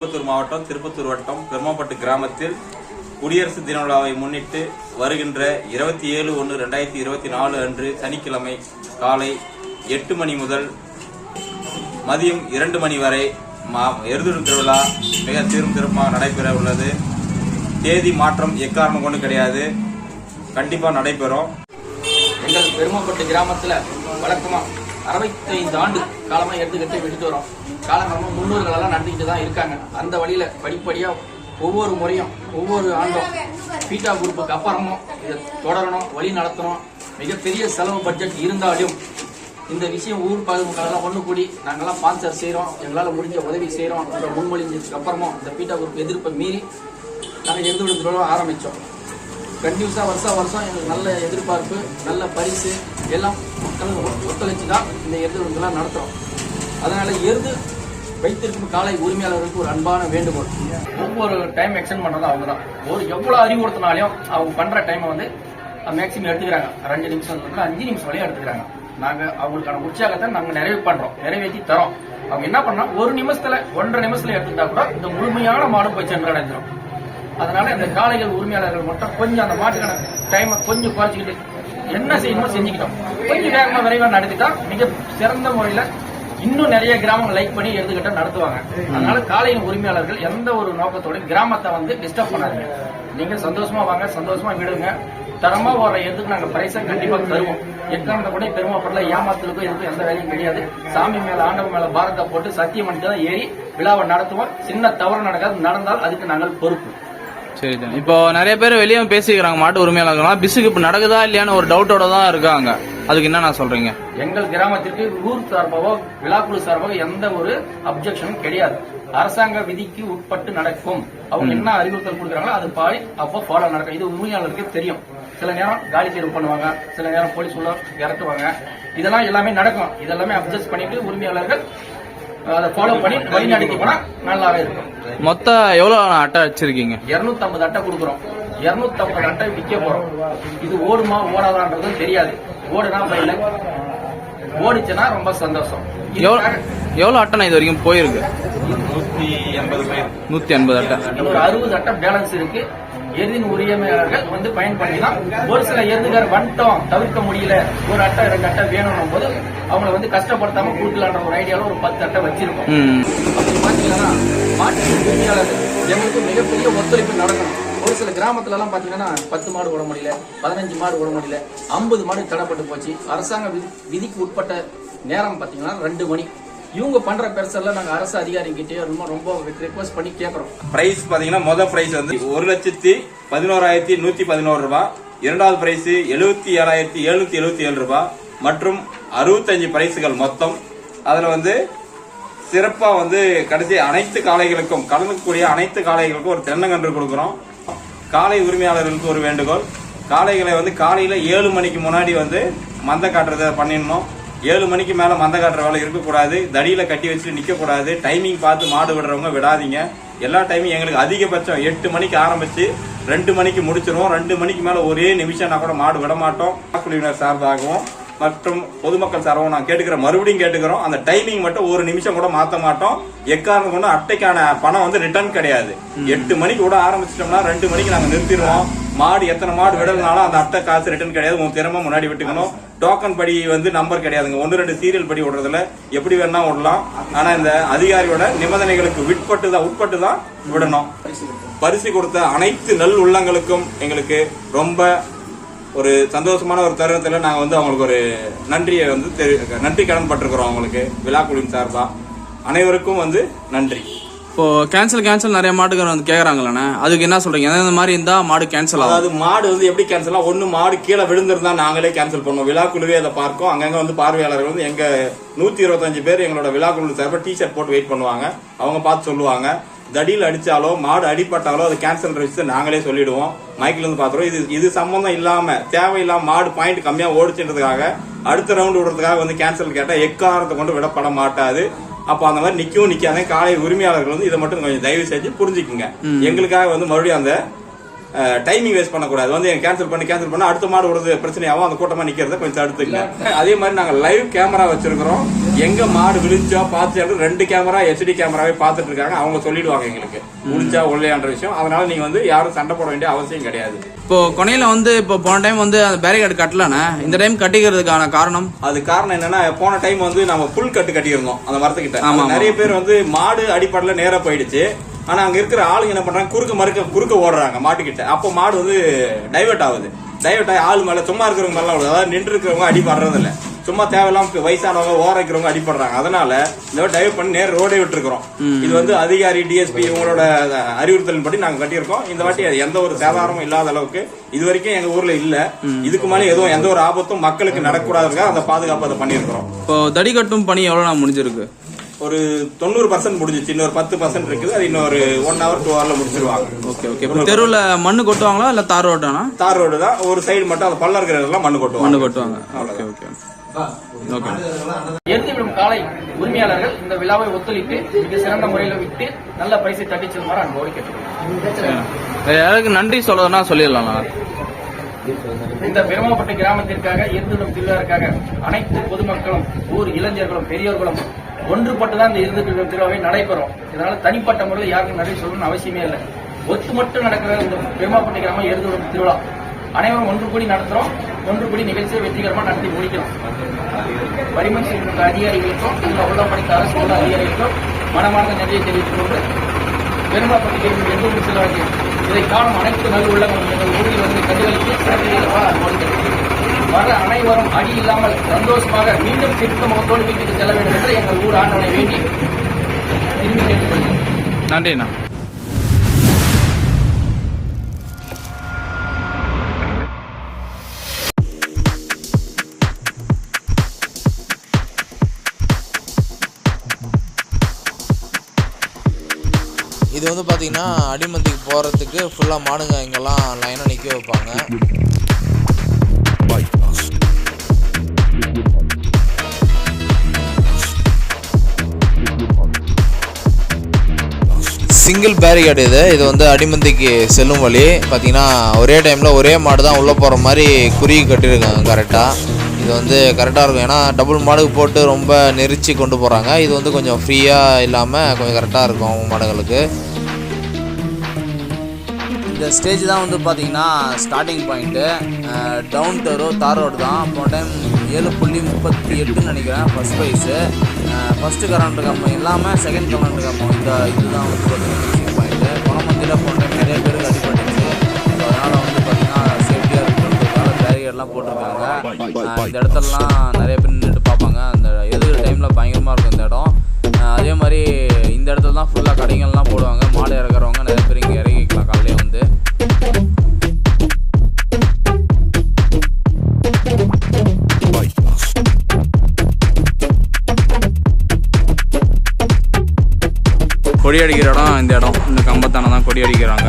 திருப்பத்தூர் மாவட்டம் திருப்பத்தூர் வட்டம் பெருமாப்பட்டு கிராமத்தில் குடியரசு தின விழாவை முன்னிட்டு வருகின்ற இருபத்தி ஏழு ஒன்று ரெண்டாயிரத்தி இருபத்தி நாலு அன்று சனிக்கிழமை காலை எட்டு மணி முதல் மதியம் இரண்டு மணி வரை மா- எருதுடும் திருவிழா மிக சீரும் சிறப்பாக நடைபெற உள்ளது. தேதி மாற்றம் எக்காரணம் கொண்டு கிடையாது. கண்டிப்பாக நடைபெறும். எங்கள் பெருமாப்பட்டு கிராமத்தில் வழக்கமாக அறுபத்தைந்து ஆண்டு காலமாக எடுத்துக்கிட்டு விட்டுட்டு வரோம். காலங்காலமாக முன்னோர்களெல்லாம் நடந்துக்கிட்டு தான் இருக்காங்க. அந்த வழியில் படிப்படியாக ஒவ்வொரு முறையும் ஒவ்வொரு ஆண்டும் பீட்டா குரூப்புக்கு அப்புறமும் இதை தொடரணும் வழி நடத்தணும். மிகப்பெரிய செலவு பட்ஜெட் இருந்தாலும் இந்த விஷயம் ஊர் பகுதிகளெல்லாம் ஒன்று கூடி நாங்கள்லாம் ஸ்பான்சர் செய்கிறோம் எங்களால் முடிஞ்ச உதவி செய்கிறோம் என்ற முன்மொழிஞ்சதுக்கு அப்புறமும் இந்த பீட்டா குரூப் எதிர்ப்பை மீறி நாங்கள் எருந்து விடுதலோ ஆரம்பித்தோம் கண்டினியூஸாக வருஷம் வருஷம் எங்களுக்கு நல்ல எதிர்பார்ப்பு நல்ல பரிசு எல்லாம் மக்கள் ஒத்துழைச்சு தான் இந்த எருது விருந்தெல்லாம் நடத்துகிறோம் அதனால் எருது வைத்திருக்கும் காலை உரிமையாளர்களுக்கு ஒரு அன்பான வேண்டுகோள். ஒவ்வொரு டைம் எக்ஸ்டெண்ட் பண்ணுறது அவங்க தான் ஒரு எவ்வளோ அறிவுறுத்தினாலையும் அவங்க பண்ணுற டைமை வந்து மேக்ஸிமம் எடுத்துக்கிறாங்க. ரெண்டு நிமிஷம் இருக்கு, அஞ்சு நிமிஷம் வரையும் எடுத்துக்கிறாங்க. நாங்கள் அவங்களுக்கான உற்சாகத்தை நாங்கள் நிறைவு பண்ணுறோம் நிறைவேற்றி தரோம். அவங்க என்ன பண்ணால் ஒரு நிமிஷத்தில் ஒன்றரை நிமிஷத்தில் எடுத்துட்டா கூட இந்த முழுமையான மாடு போய் சென்றடைஞ்சிடும் அதனால இந்த காளைகள் உரிமையாளர்கள் மட்டும் கொஞ்சம் அந்த மாட்டுக்கான டைமை கொஞ்சம் குறைச்சிக்கிட்டு என்ன செய்யணுமோ செஞ்சுக்கிட்டோம். கொஞ்சம் வேகமா விரைவா நடத்திட்டா மிக சிறந்த முறையில இன்னும் நிறைய கிராமங்கள் லைக் பண்ணி எடுத்துக்கிட்ட நடத்துவாங்க. அதனால காலையின் உரிமையாளர்கள் எந்த ஒரு நோக்கத்தோட கிராமத்தை வந்து டிஸ்டர்ப் பண்ணாதீங்க. நீங்க சந்தோஷமா வாங்க சந்தோஷமா விடுங்க. தரமா வர எதுக்கு நாங்க பிரைஸை கண்டிப்பா தருவோம். எக்காரணத்தை கூட பெருமாப்படல ஏமாத்தலுக்கும் எதுக்கும் எந்த வேலையும் கிடையாது. சாமி மேல ஆண்டவன் மேல பாரத்தை போட்டு சத்தியம் பண்ணிட்டு தான் ஏறி விழாவை நடத்துவோம். சின்ன தவறு நடக்காது நடந்தால் அதுக்கு நாங்கள் பொறுப்பு. சரி சரி. இப்போ நிறைய பேர் வெளியே பேசிக்கிறாங்க மாட்டு உரிமையாளர்கள்லாம். பிசுக்கு இப்போ நடக்குதா இல்லையான்னு ஒரு டவுட்டோட தான் இருக்காங்க. அதுக்கு என்ன நான் சொல்றீங்க? எங்கள் கிராமத்திற்கு ஊர் சார்பாகவோ விழாக்குழு சார்பாகவோ எந்த ஒரு அப்ஜெக்ஷனும் கிடையாது. அரசாங்க விதிக்கு உட்பட்டு நடக்கும். அவங்க என்ன அறிவுறுத்தல் கொடுக்குறாங்களோ அது பாடி அப்போ ஃபாலோ நடக்கும். இது உரிமையாளருக்கு தெரியும். சில நேரம் காலி தேர்வு பண்ணுவாங்க. சில நேரம் போலீஸ் உள்ள இறக்குவாங்க. இதெல்லாம் எல்லாமே நடக்கும். இதெல்லாமே அப்ஜெக்ட் பண்ணிட்டு உரிமையாளர்கள் அதை ஃபாலோ பண்ணி வழி நடத்தி போனா நல்லாவே இருக்கும். மொத்தம் எவ்வளோ அட்டை வச்சிருக்கீங்க? 250 அட்டை கொடுக்குறோம். 250 அட்டை விற்க போறோம். இது ஓடுமா ஓடாதான்றதும் தெரியாது. ஓடுனா பையில. ஓடிச்சுன்னா ரொம்ப சந்தோஷம். எவ்வளோ எவ்வளோ அட்டை இது வரைக்கும் போயிருக்கு? நூற்றி எண்பது நூற்றி எண்பது அட்டை. இன்னொரு அறுபது அட்டை பேலன்ஸ் இருக்கு. எருதின் உரிமையாளர்கள் வந்து பயன்படுத்தினா ஒரு சில எருதுகார் வந்துட்டோம் தவிர்க்க முடியல. ஒரு அட்டை ரெண்டு அட்டை வேணும் போது அவங்கள வந்து கஷ்டப்படுத்தாம கொடுக்கலான்ற ஒரு ஐடியாவில் ஒரு பத்து அட்டை வச்சிருக்கோம். அப்படி பாத்தீங்கன்னா மாட்டு உரிமையாளர்கள் எங்களுக்கு மிகப்பெரிய ஒத்துழைப்பு நடக்கணும். ஒரு சில கிராமத்துல எல்லாம் பாத்தீங்கன்னா பத்து மாடு விட முடியல பதினஞ்சு மாடு விட முடியல ஐம்பது மாடு தடைப்பட்டு போச்சு. அரசாங்க விதி- விதிக்கு உட்பட்ட நேரம் பாத்தீங்கன்னா ரெண்டு மணி. இவங்க பண்ற பெருசெல்லாம் நாங்க அரசு அதிகாரிகிட்டே ரொம்ப ரொம்ப ரிக்வஸ்ட் பண்ணி கேட்கறோம் பிரைஸ் பாத்தீங்கன்னா மொதல் பிரைஸ் வந்து ஒரு லட்சத்தி பதினோராயிரத்தி நூத்தி பதினோரு ரூபாய் இரண்டாவது பிரைஸ் எழுபத்தி ஏழாயிரத்தி எழுநூத்தி எழுபத்தி ஏழு ரூபாய் மற்றும் அறுபத்தஞ்சு பிரைஸுகள் மொத்தம். அதுல வந்து சிறப்பா வந்து கடைசி அனைத்து காளைகளுக்கும் கலந்துக்கூடிய அனைத்து காளைகளுக்கும் ஒரு தென்னங்கன்று கொடுக்குறோம். காளை உரிமையாளர்களுக்கு ஒரு வேண்டுகோள். காளைகளை வந்து காலையில ஏழு மணிக்கு முன்னாடி வந்து மந்த காட்டுறதை பண்ணிடணும். ஏழு மணிக்கு மேல மந்த காட்டுற வேலை இருக்கக்கூடாது. தடியில கட்டி வச்சுட்டு நிக்க கூடாது டைமிங் பார்த்து மாடு விடுறவங்க விடாதீங்க. எல்லா டைமும் எங்களுக்கு அதிகபட்சம் எட்டு மணிக்கு ஆரம்பிச்சு ரெண்டு மணிக்கு முடிச்சிருவோம். ரெண்டு மணிக்கு மேல ஒரே நிமிஷம்னா கூட மாடு விட மாட்டோம். குழுவினர் சார்பாகவும் மற்றும் பொதுமக்கள் சார்பாகவும் நான் கேட்டுக்கிறேன் மறுபடியும் கேட்டுக்கிறோம். அந்த டைமிங் மட்டும் ஒரு நிமிஷம் கூட மாத்த மாட்டோம். எக்காரணம் கொண்டு அட்டைக்கான பணம் வந்து ரிட்டர்ன் கிடையாது. எட்டு மணிக்கு விட ஆரம்பிச்சிட்டோம்னா ரெண்டு மணிக்கு நாங்க நிறுத்திடுவோம். மாடு எத்தனை மாடு விடலனாலும் அந்த அட்டை காசு ரிட்டர்ன் கிடையாது. உன் திறமை முன்னாடி விட்டுக்கணும். டோக்கன் படி வந்து நம்பர் கிடையாதுங்க. ஒன்று ரெண்டு சீரியல் படி விடுறதுல எப்படி வேணா விடலாம் ஆனா இந்த அதிகாரியோட நிபந்தனைகளுக்கு விட்பட்டு தான் உட்பட்டு தான் விடணும். பரிசு கொடுத்த அனைத்து நல் உள்ளங்களுக்கும் எங்களுக்கு ரொம்ப ஒரு சந்தோஷமான ஒரு தருணத்தில் நாங்கள் வந்து அவங்களுக்கு ஒரு நன்றியை வந்து தெரி- நன்றி கடன் பட்டிருக்கிறோம் அவங்களுக்கு. விழாக்குழுவின் சார்பாக அனைவருக்கும் வந்து நன்றி. இப்போ கேன்சல் கேன்சல் நிறைய மாட்டுக்காரர் வந்து கேட்குறாங்களே அதுக்கு என்ன சொல்றீங்க? இந்த மாதிரி இருந்தா மாடு கேன்சல் ஆகும். அதாவது மாடு வந்து எப்படி கேன்சல் ஒன்னு மாடு கீழே விழுந்திருந்தா நாங்களே கேன்சல் பண்ணுவோம். விழாக்குழுவே அதை பார்க்கும். அங்கங்க வந்து பார்வையாளர்கள் வந்து எங்க நூத்தி இருபத்தஞ்சு பேர் எங்களோட விழாக்குழு சார்பாக டி ஷர்ட் போட்டு வெயிட் பண்ணுவாங்க. அவங்க பார்த்து சொல்லுவாங்க. தடியில் அடிச்சாலோ மாடு அடிப்பட்டாலோ அது கேன்சல் ரெஜிஸ்டர் நாங்களே சொல்லிடுவோம். மைக்ல இருந்து பாத்துறோம் இது இது சம்பந்தம் இல்லாம தேவையில்லாம மாடு பாயிண்ட் கம்மியா ஓடிச்சுன்றதுக்காக அடுத்த ரவுண்ட் விடுறதுக்காக வந்து கேன்சல் கேட்டா எக்காரத்தை கொண்டு விடப்பட மாட்டாது. அப்ப அந்த மாதிரி நிக்கவும் நிக்காத காலை உரிமையாளர்கள் வந்து இதை மட்டும் கொஞ்சம் தயவு செஞ்சு புரிஞ்சுக்குங்க. எங்களுக்காக வந்து மறுபடியும் அந்த டைமிங் வேஸ்ட் பண்ணக்கூடாது. வந்து கேன்சல் பண்ணி கேன்சல் பண்ணா அடுத்த மாடு விடுறது பிரச்சனையாகும் அந்த கூட்டமா நிக்கிறத கொஞ்சம் தடுத்துங்க அதே மாதிரி நாங்க லைவ் கேமரா வச்சிருக்கிறோம். எங்க மாடு விழிச்சா பார்த்து ரெண்டு கேமரா ஹெச்டி கேமராவே பார்த்துட்டு இருக்காங்க. அவங்க சொல்லிடுவாங்க எங்களுக்கு. விழிச்சா ஒல்லையான்ற விஷயம். அதனால நீங்க வந்து யாரும் சண்டை போட வேண்டிய அவசியம் கிடையாது. இப்போ கொனையில வந்து இப்போ போன டைம் வந்து அந்த பேரிகார்டு கட்டலண்ணே. இந்த டைம் கட்டிக்கிறதுக்கான காரணம்? அது காரணம் என்னன்னா போன டைம் வந்து நம்ம புல் கட்டு கட்டியிருந்தோம் அந்த மரத்துக்கிட்ட. ஆமா, அது நிறைய பேர் வந்து மாடு அடிப்படையில நேரா போயிடுச்சு. ஆனா அங்க இருக்கிற ஆளுங்க என்ன பண்றாங்க? குறுக்க மறுக்க குறுக்க ஓடுறாங்க மாட்டுக்கிட்ட. அப்போ மாடு வந்து டைவர்ட் ஆகுது. டைவர்ட் ஆகி ஆள் மேல சும்மா இருக்கிறவங்க மேல. அதாவது நின்று இருக்கிறவங்க அடிபடுறது இல்ல சும்மா தேவையில்லாம வயசானவங்க ஓரைக்கிறவங்க அடிபடுறாங்க. அதனால இந்த டைவ் பண்ணி நேர ரோடே விட்டுருக்கிறோம். இது வந்து அதிகாரி டிஎஸ்பி இவங்களோட அறிவுறுத்தலின் படி நாங்க கட்டியிருக்கோம். இந்த வாட்டி அது எந்த ஒரு சேதாரமும் இல்லாத அளவுக்கு இது வரைக்கும் எங்க ஊர்ல இல்ல. இதுக்கு மேல எதுவும் எந்த ஒரு ஆபத்தும் மக்களுக்கு நடக்கூடாதுக்காக அந்த பாதுகாப்பு அதை பண்ணியிருக்கிறோம். இப்போ தடி கட்டும் பணி எவ்வளோ நான் முடிஞ்சிருக்கு? ஒரு தொண்ணூறு பர்சன்ட் முடிஞ்சிச்சு. இன்னொரு பத்து பர்சன்ட் இருக்குது. அது இன்னொரு ஒன் ஹவர் டூ ஹவர்ல முடிச்சிருவாங்க. ஓகே ஓகே தெருவில் மண்ணு கொட்டுவாங்களா இல்லை தார் ரோட்டானா தார் ரோடு தான். ஒரு சைடு மட்டும் அந்த பல்ல இருக்கிறதெல்லாம் மண்ணு கொட்டுவாங்க. மண்ணு கொட்டுவாங்க. ஓகே ஓகே ஓகே எரிந்து விடும் காலை உரிமையாளர்கள் இந்த விழாவை ஒத்துழைத்து மிக சிறந்த முறையில் விட்டு நல்ல பரிசை தட்டிச் செல்லுமாறு அன்போடு கேட்டுக்கொள்கிறேன். நன்றி சொல்றதுன்னா சொல்லிடலாம் இந்த பெருமாப்பட்ட கிராமத்திற்காக இருந்துடும் திருவிழாவிற்காக அனைத்து பொதுமக்களும் ஊர் இளைஞர்களும் பெரியோர்களும் ஒன்றுபட்டுதான் இந்த இருந்துடும் திருவிழாவை நடைபெறும். இதனால தனிப்பட்ட முறையில் யாருக்கும் நன்றி சொல்லணும்னு அவசியமே இல்லை. ஒத்துமட்டு நடக்கிற இந்த பெருமாப்பட்ட கிராமம் எருதுவிடும் திருவிழா. அனைவரும் ஒன்று கூடி நடத்துறோம். ஒன்று கூடி நிகழ்ச்சியை வெற்றிகரமாக நடத்தி முடிக்கிறோம். வரிமன் செய்கின்ற அதிகாரிகளுக்கும் இந்த உள்ள படித்த அரசு உள்ள அதிகாரிகளுக்கும் மனமார்ந்த நன்றியை தெரிவித்துக் கொண்டு பெருமாப்பட்டி எந்த செல்வாங்க இதை காணும் அனைத்து நல் உள்ளங்களும் எங்கள் ஊரில் வந்து கதிரளித்து சிறப்பிக்கிறவா வர அனைவரும் அடி இல்லாமல் சந்தோஷமாக மீண்டும் சிரித்த முகத்தோடு வீட்டுக்கு செல்ல வேண்டும் என்று எங்கள் ஊர் ஆண்டவனை வேண்டி திரும்பி கேட்டுக்கொள்கிறேன் நன்றிண்ணா. இது வந்து பார்த்தீங்கன்னா அடிமந்திக்கு போகிறதுக்கு ஃபுல்லாக மாடுங்க இங்கெல்லாம் லைனாக நிற்க வைப்பாங்க. சிங்கிள் பேரிகேட் இது. இது வந்து அடிமந்திக்கு செல்லும் வழி. பார்த்தீங்கன்னா ஒரே டைமில் ஒரே மாடு தான் உள்ளே போகிற மாதிரி குறுகி கட்டியிருக்காங்க கரெக்டாக இது வந்து கரெக்டாக இருக்கும். ஏன்னா டபுள் மாடுக்கு போட்டு ரொம்ப நெரிச்சு கொண்டு போகிறாங்க இது வந்து கொஞ்சம் ஃப்ரீயாக இல்லாமல் கொஞ்சம் கரெக்டாக இருக்கும் மாடுகளுக்கு. இந்த ஸ்டேஜ் தான் வந்து பார்த்தீங்கன்னா ஸ்டார்டிங் பாயிண்ட்டு டவுன் டோரோ தார் ரோடு தான். போன டைம் ஏழு புள்ளி முப்பத்தி எட்டுன்னு நினைக்கிறேன் ஃபர்ஸ்ட் ப்ரைஸு ஃபஸ்ட்டு கரண்ட் கம்பம் இல்லாமல் செகண்ட் கரண்ட் கம்பம் இந்த இதுதான் வந்து பார்த்தீங்கன்னா பாயிண்ட்டு போன மந்தியில் போன இந்த இடத்துலலாம் நிறைய பேர் நின்றுட்டு பார்ப்பாங்க. அந்த எதிர் டைமில் பயங்கரமாக இருக்கும் இந்த இடம். அதே மாதிரி இந்த இடத்துல தான் ஃபுல்லாக கடைகள்லாம் போடுவாங்க. மாடு இறக்குறவங்க நிறைய பேர் இங்கே இறங்கிக்கலாம் காலையிலே வந்து. கொடி அடிக்கிற இடம் இந்த இடம். இந்த கம்பத்தான தான் கொடி அடிக்கிறாங்க.